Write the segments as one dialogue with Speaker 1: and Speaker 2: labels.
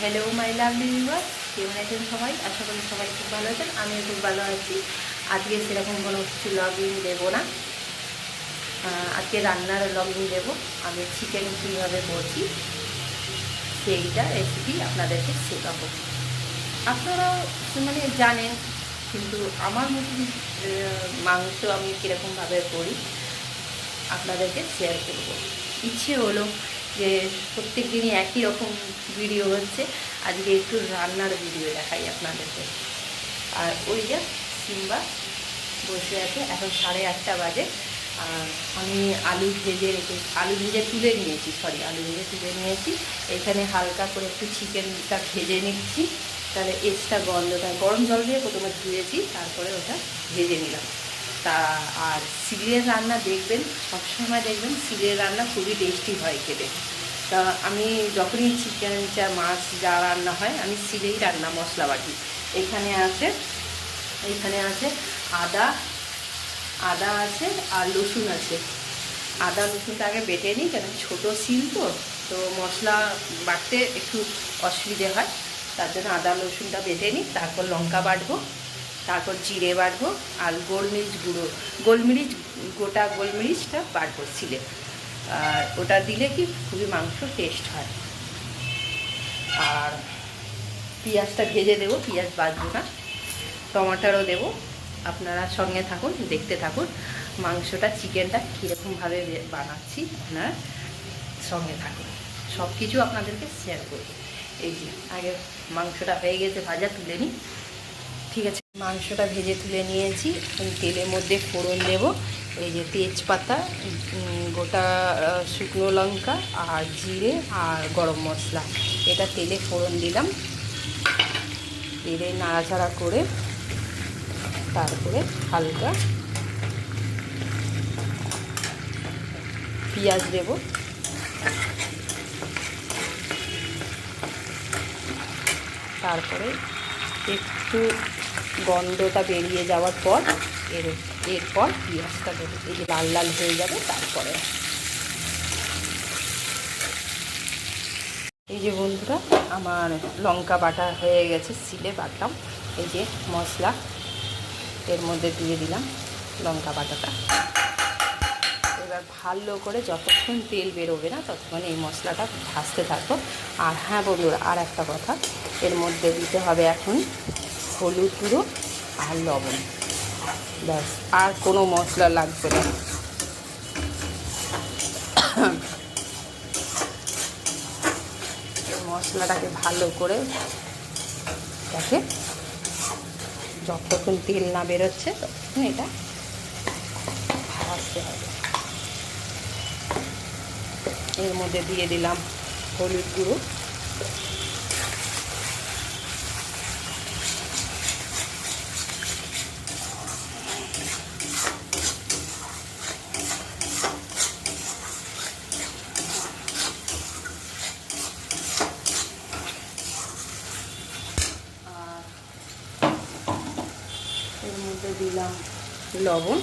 Speaker 1: Hello my lovely viewer কেমন আছেন সবাই? আশা করি সবাই খুব ভালো আছেন। আমিও খুব ভালো আছি। আজকে সেরকম কোনো কিছু লগইন দেবো না। আজকে রান্নার লগইন দেবো। আমি চিকেন কীভাবে করছি, সেইটা রেসিপি আপনাদেরকে শেখাবো। আপনারাও মানে জানেন, কিন্তু আমার মতন মাংস আমি কীরকমভাবে করি, আপনাদেরকে শেয়ার করব। ইচ্ছে হলো যে প্রত্যেক দিনই একই রকম ভিডিও হচ্ছে। আজকে একটু রান্নার ভিডিও দেখাই আপনাদেরকে। আর ওই যে সিম্বা বসে আছে, এখন সাড়ে আটটা বাজে। আর আমি আলু ভেজে রেখে আলু ভেজে তুলে নিয়েছি সরি আলু ভেজে তুলে নিয়েছি। এখানে হালকা করে একটু চিকেনটা ভেজে নিচ্ছি। তাহলে এক্সট্রা গন্ধটা, গরম জল দিয়ে প্রথমে ধুয়েছি, তারপরে ওটা ভেজে নিলাম। তা, আর সিলের রান্না দেখবেন, সবসময় দেখবেন সিলের রান্না খুবই টেস্টি হয় খেতে। তা আমি যখনই চিকেন চা মাছ, যা রান্না হয়, আমি সিলেই রান্না মশলা বাটি। এখানে আছে এখানে আছে আদা আদা আছে আর রসুন আছে। আদা, রসুনটা আগে বেটে নিই, কেন ছোটো শিল তো তো মশলা বাটতে একটু অসুবিধে হয়। তার জন্য আদা, রসুনটা বেটে নিই, তারপর লঙ্কা বাটবো। তারপর জিরে বাড়বো আর গোলমরিচ গুঁড়ো, গোলমরিচ, গোটা গোলমরিচটা বাটবো ছিলে আর ওটা দিলে কি খুবই মাংস টেস্ট হয়। আর পেঁয়াজটা ভেজে দেবো, পেঁয়াজ বাজবো না। টমাটারও দেবো। আপনারা সঙ্গে থাকুন, দেখতে থাকুন। মাংসটা, চিকেনটা কীরকমভাবে বানাচ্ছি, আপনারা সঙ্গে থাকুন। সব কিছু আপনাদেরকে শেয়ার করব। এই যে, আগে মাংসটা হয়ে গেছে, ভাজা তুলে নিই। ঠিক আছে, মাংসটা ভেজে তুলে নিয়েছি। তেলের মধ্যে ফোড়ন দেব। এই যে তেজপাতা গোটা শুকনো লঙ্কা আর জিরে আর গরম মশলা। এটা তেলে ফোড়ন দিলাম। তেলে নাড়াচাড়া করে তারপরে হালকা পেঁয়াজ দেব। তারপরে একটু গন্ধটা বেরিয়ে যাওয়ার পর এর এরপর পেঁয়াজটা দেবো। এই যে লাল লাল হয়ে যাবে, তারপরে। এই যে বন্ধুরা, আমার লঙ্কা বাটা হয়ে গেছে, সিলে বাটলাম। এই যে মশলা, এর মধ্যে দিয়ে দিলাম লঙ্কা বাটাটা। এবার ভালো করে যতক্ষণ তেল বেরোবে না, ততক্ষণ এই মশলাটা ভাজতে থাকব। আর হ্যাঁ বন্ধুরা, আর একটা কথা, এর মধ্যে দিতে হবে এখন হলুদ গুঁড়ো আর লবণ। ব্যাস, আর কোনো মশলা লাগবে না। মশলাটাকে ভালো করে দেখে যতক্ষণ তেল না বেরোচ্ছে ততক্ষণ এটা ভাজতে হবে। এর মধ্যে দিয়ে দিলাম হলুদ গুঁড়ো আর এর মধ্যে দিলাম লবণ।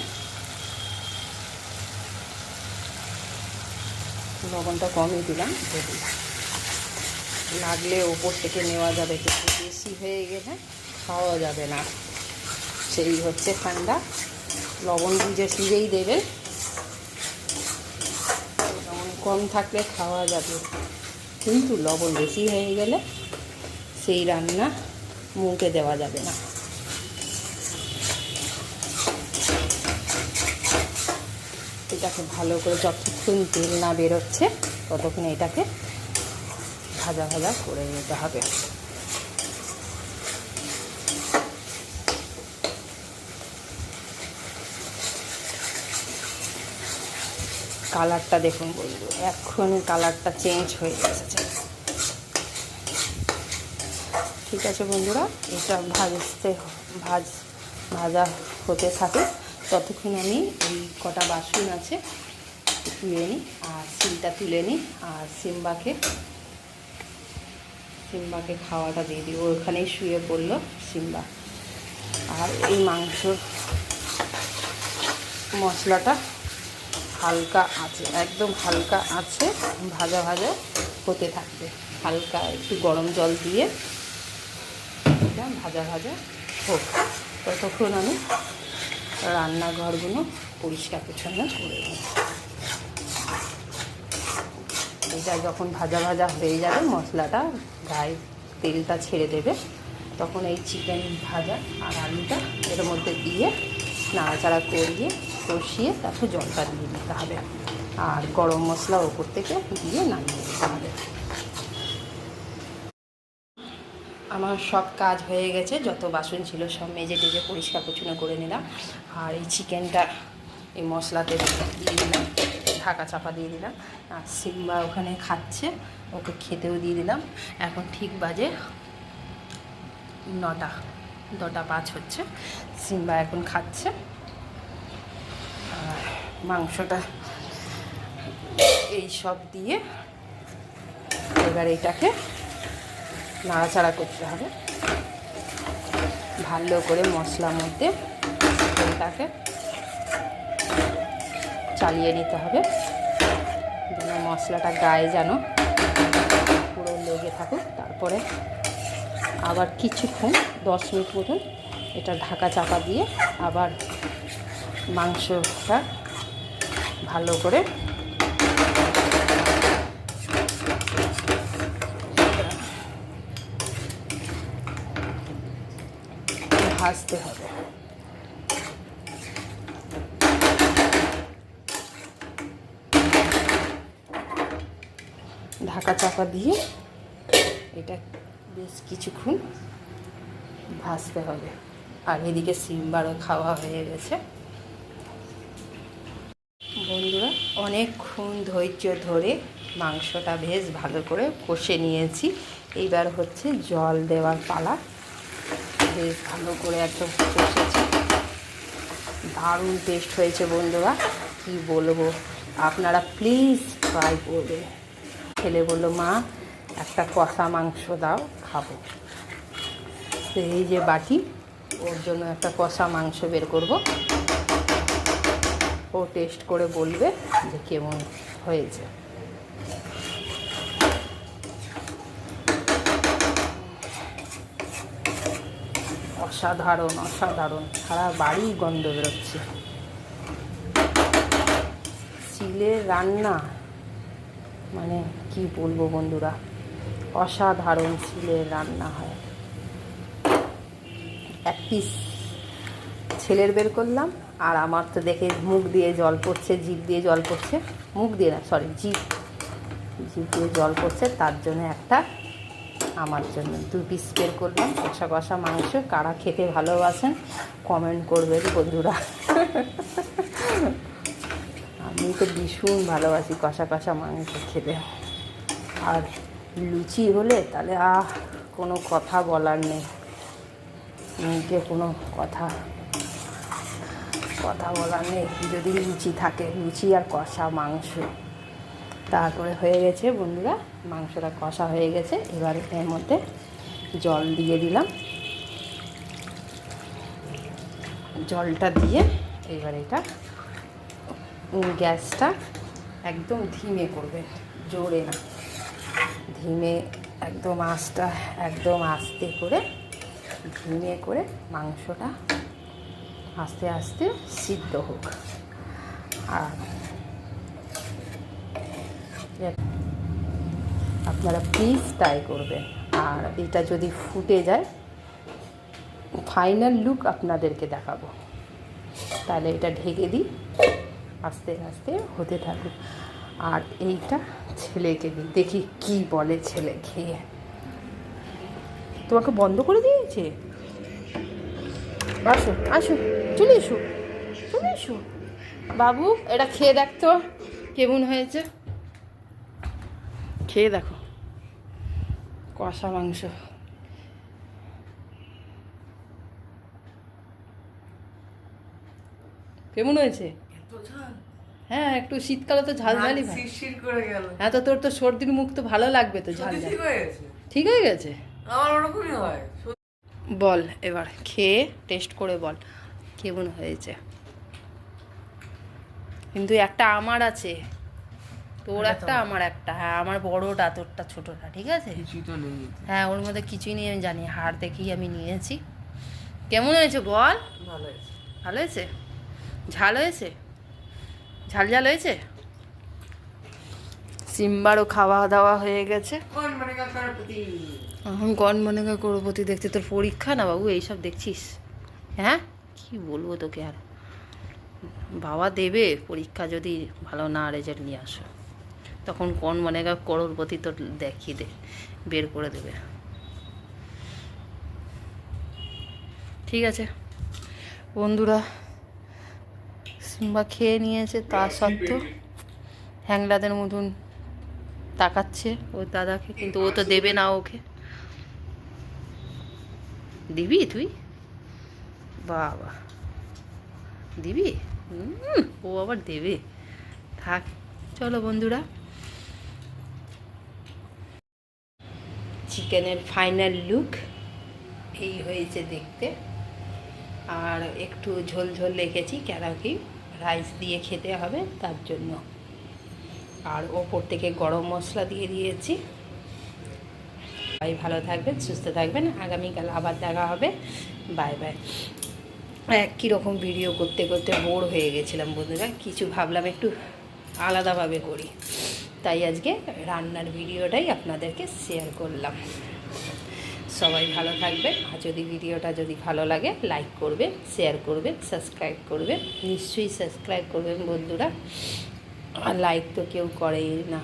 Speaker 1: লবণটা কমই দিলাম যদি লাগলে ওপর থেকে নেওয়া যাবে, কিন্তু বেশি হয়ে গেলে খাওয়া যাবে না। সেই হচ্ছে ঠান্ডা। লবণ বুঝে সুঝেই দেবে। লবণ কম থাকলে খাওয়া যাবে। কিন্তু লবণ বেশি হয়ে গেলে সেই রান্না মুখে দেওয়া যাবে না। এটাকে ভালো করে যতক্ষণ তেল না বেরোচ্ছে, ততক্ষণ এটাকে ভাজা ভাজা করে নিতে হবে। কালারটা দেখুন বলব এক্ষুনি কালারটা চেঞ্জ হয়ে গেছে ঠিক আছে বন্ধুরা, এটা ভাজতে, ভাজ, ভাজা হতে থাকে ততক্ষণ আমি এই কটা বাসন আছে ধুয়ে নিই আর সিমটা তুলে নিই আর সিম্বাকে সিম্বাকে খাওয়াটা দিয়ে দিই ওখানেই শুয়ে পড়ল সিম্বা। আর এই মাংস মশলাটা হালকা আছে, একদম হালকা আছে, ভাজা ভাজা হতে থাকবে। হালকা একটু গরম জল দিয়ে এটা ভাজা ভাজা হোক। ততক্ষণ আমি রান্নাঘরগুলো পরিষ্কার পরিচ্ছন্ন করে এটা যখন ভাজা ভাজা হয়ে যাবে, মশলাটা গায়ে তেলটা ছেড়ে দেবে, তখন এই চিকেন ভাজা আর আলুটা এর মধ্যে দিয়ে নাড়াচাড়া করিয়ে কষিয়ে তারপর জলটা দিয়ে দিতে হবে। আর গরম মশলা ওপর থেকে দিয়ে নামিয়ে দিতে হবে। আমার সব কাজ হয়ে গেছে, যত বাসন ছিল সব মেজে টেজে পরিষ্কার পরিচ্ছন্ন করে নিলাম। আর এই চিকেনটা, এই মশলাতে দিয়ে দিলাম, ঢাকা চাপা দিয়ে দিলাম। আর সিম্বা ওখানে খাচ্ছে, ওকে খেতেও দিয়ে দিলাম। এখন ঠিক বাজে নটা নটা পাঁচ হচ্ছে, সিম্বা এখন খাচ্ছে। আর মাংসটা এই সব দিয়ে এবার এটাকে নাড়াচাড়া করতে হবে। ভালো করে মশলার মধ্যে এটাকে চালিয়ে নিতে হবে। যেন মশলাটা গায়ে যেন পুরো লেগে থাকুক। তারপরে আবার কিছুক্ষণ, দশ মিনিট মতন এটা ঢাকা চাপা দিয়ে আবার মাংসটা ভালো করে ভাজতে হবে। ঢাকা চাপা দিয়ে এটা বেশ কিছুক্ষণ ভাজতে হবে। আর এদিকে সিমবারও খাওয়া হয়ে গেছে। বন্ধুরা, অনেকক্ষণ ধৈর্য ধরে মাংসটা বেশ ভালো করে কষে নিয়েছি। এইবার হচ্ছে জল দেওয়ার পালা। বেশ ভালো করে একদম কষেছি। দারুণ টেস্ট হয়েছে বন্ধুরা, কি বলব? আপনারা প্লিজ ট্রাই করবে ছেলে বলল, মা, একটা কষা মাংস দাও, খাব। এই যে বাটি, ওর জন্য একটা কষা মাংস বের করব। ও টেস্ট করে বলবে যে কেমন হয়েছে। অসাধারণ অসাধারণ। সারা বাড়ি গন্ধ বেরোচ্ছে। চিলের রান্না মানে কি বলব বন্ধুরা? অসাধারণ চিলের রান্না হয়। এক পিস ছেলের বের করলাম, আর আমার তো দেখে মুখ দিয়ে জল পড়ছে, জিভ দিয়ে জল পড়ছে। মুখ দিয়ে না সরি জিভ। জিভ দিয়ে জল পড়ছে, তার জন্য একটা আমার জন্য। দু পিস বের করলাম। কষা কষা মাংস, কারা খেতে ভালোবাসেন কমেন্ট করবেন বন্ধুরা। আমি তো ভীষণ ভালোবাসি কষা কষা মাংস খেতে। আর লুচি হলে তাহলে আহ, কোনো কথা বলার নেই। মেয়েকে কোনো কথা কথা বলার নেই। যদি লুচি থাকে, লুচি আর কষা মাংস। তারপরে হয়ে গেছে বন্ধুরা, মাংসটা কষা হয়ে গেছে। এবার এর মধ্যে জল দিয়ে দিলাম। জলটা দিয়ে এবার এটা গ্যাসটা একদম ধিমে করবে, জোরে না। ধিমে একদম আঁচটা, একদম আস্তে করে ধিমে করে মাংসটা আস্তে আস্তে সিদ্ধ হোক। আর আপনারা প্লিজ ট্রাই করবেন। আর এটা যদি ফুটে যায় ফাইনাল লুক আপনাদেরকে দেখাবো। তাহলে এটা ঢেকে দিই। আস্তে আস্তে হতে থাকুক। আর এইটা ছেলেকে দিই। দেখি কি বলে ছেলে খেয়ে। তোমাকে বন্ধ করে দিয়েছে? আসো আসো, চলে এসো চলে এসো। বাবু, এটা খেয়ে দেখতো কেমন হয়েছে। খেয়ে দেখো। কষা মাংস। কেমন হয়েছে? হ্যাঁ একটু শীতকালে তো ঝাল
Speaker 2: করে গেল।
Speaker 1: হ্যাঁ তো তোর তো সর্দির মুখ তো ভালো লাগবে তো ঝাল
Speaker 2: ঠিক হয়ে গেছে?
Speaker 1: ঠিক হয়ে গেছে?
Speaker 2: আমার ওরকমই হয়।
Speaker 1: বল এবার খেয়ে টেস্ট করে বল কেমন হয়েছে? কিন্তু একটা আমার আছে। তোর একটা আমার একটা হ্যাঁ আমার বড়টা তোরটা ছোটটা ঠিক আছে?
Speaker 2: তো নেই
Speaker 1: হ্যাঁ ওর মধ্যে কিছুই নেই আমি জানি হাড় দেখেই আমি নিয়েছি। কেমন হয়েছে বল?
Speaker 2: ভালো আছে
Speaker 1: ভালো হয়েছে? ঝাল হয়েছে? ঝাল ঝাল হয়েছে? সিম্বারও খাওয়া দাওয়া হয়ে গেছে। এখন কন মনে কর করবতি দেখতে তোর পরীক্ষা না বাবু এইসব দেখছিস? হ্যাঁ? কি বলব তোকে আর? বাবা দেবে পরীক্ষা যদি ভালো না রেজাল্ট নিয়ে আসো। তখন কোন মনে কর করোড়পতি তো দেখিয়ে দে বের করে দেবে। ঠিক আছে? বন্ধুরা সিম্বা খেয়ে নিয়েছে তা সত্ত্বেও হ্যাংলাদের মতন তাকাচ্ছে। ওর দাদাকে কিন্তু ও তো দেবে না ওকে। দিবি তুই? বাবা। দিবি? ও আবার দেবে। থাক চলো বন্ধুরা। চিকেনের ফাইনাল লুক এই হয়েছে দেখতে। আর একটু ঝোল ঝোল রেখেছি কেন কি রাইস দিয়ে খেতে হবে, তার জন্য। আর ওপর থেকে গরম মশলা দিয়ে দিয়েছি। সবাই ভালো থাকবেন, সুস্থ থাকবেন। আগামীকাল আবার দেখা হবে। বাই বাই একই রকম ভিডিও করতে করতে বোর হয়ে গেছিলাম বন্ধুরা। কিছু ভাবলাম একটু আলাদাভাবে করি। তাই আজকে রান্নার ভিডিওটাই আপনাদেরকে শেয়ার করলাম। সবাই ভালো থাকবে আর যদি ভিডিওটা যদি ভালো লাগে লাইক করবে শেয়ার করবে সাবস্ক্রাইব করবে নিশ্চয়ই সাবস্ক্রাইব করবেন বন্ধুরা। আর লাইক তো কেউ করেই না।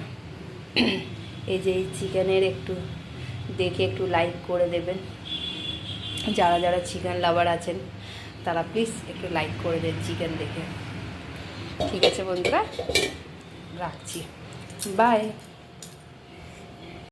Speaker 1: এই যে এই চিকেনের একটু দেখে একটু লাইক করে দেবেন। যারা যারা চিকেন লাভার আছেন, তারা প্লিজ একটু লাইক করে দেন চিকেন দেখে। ঠিক আছে বন্ধুরা? রাখছি। বাই